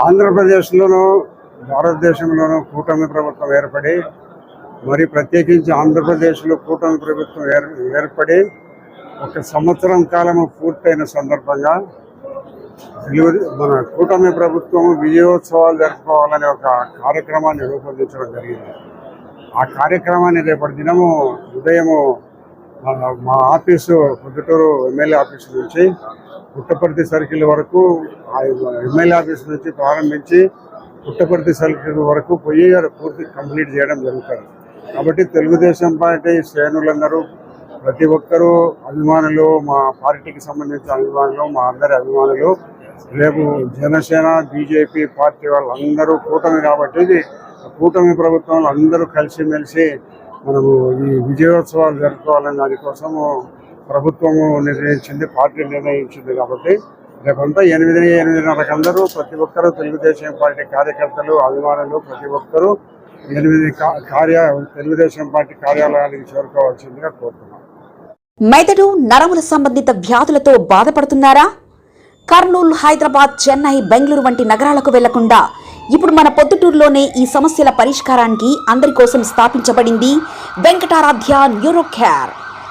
ఆంధ్రప్రదేశ్లోనూ భారతదేశంలోనూ కూటమి ప్రభుత్వం ఏర్పడి మరి ప్రత్యేకించి ఆంధ్రప్రదేశ్లో కూటమి ప్రభుత్వం ఏర్ ఏర్పడి ఒక సంవత్సరం కాలము పూర్తయిన సందర్భంగా మన కూటమి ప్రభుత్వం విజయోత్సవాలు జరుపుకోవాలనే ఒక కార్యక్రమాన్ని రూపొందించడం జరిగింది. ఆ కార్యక్రమాన్ని రేపటి దినము ఉదయము మా- మా ఆఫీసు పొద్దుటూరు ఎమ్మెల్యే ఆఫీస్ నుంచి పుట్టపర్తి సర్కిల్ వరకు ఎమ్మెల్యే ఆఫీస్ నుంచి ప్రారంభించి పుట్టపర్తి సర్కిల్ వరకు పోయి పూర్తి కంప్లీట్ చేయడం జరుగుతుంది. కాబట్టి తెలుగుదేశం పార్టీ శ్రేణులందరూ ప్రతి ఒక్కరూ అభిమానులు మా పార్టీకి సంబంధించిన అభిమానులు మా అందరి అభిమానులు రేపు జనసేన బీజేపీ పార్టీ వాళ్ళందరూ కూటమి కాబట్టి ఇది కూటమి ప్రభుత్వంలో అందరూ కలిసిమెలిసి మనము ఈ విజయోత్సవాలు జరుపుకోవాలని దానికోసము ప్రభుత్వము నిర్ణయించింది పార్టీ నిర్ణయించింది కాబట్టి రేపంతా ఎనిమిది ఎనిమిదిన్నరకు అందరూ ప్రతి ఒక్కరూ తెలుగుదేశం పార్టీ కార్యకర్తలు అభిమానులు ప్రతి ఒక్కరూ ఎనిమిది కార్య తెలుగుదేశం పార్టీ కార్యాలయానికి చేరుకోవాల్సిందిగా కోరుతున్నాం. మెదడు నరముల సంబంధిత వ్యాధులతో బాధపడుతున్నారా? కర్నూలు హైదరాబాద్ చెన్నై బెంగళూరు వంటి నగరాలకు వెళ్ళకుండా ఇప్పుడు మన పొద్దుటూరులోనే ఈ సమస్యల పరిష్కారానికి అందరి కోసం స్థాపించబడింది వెంకటారాధ్య న్యూరో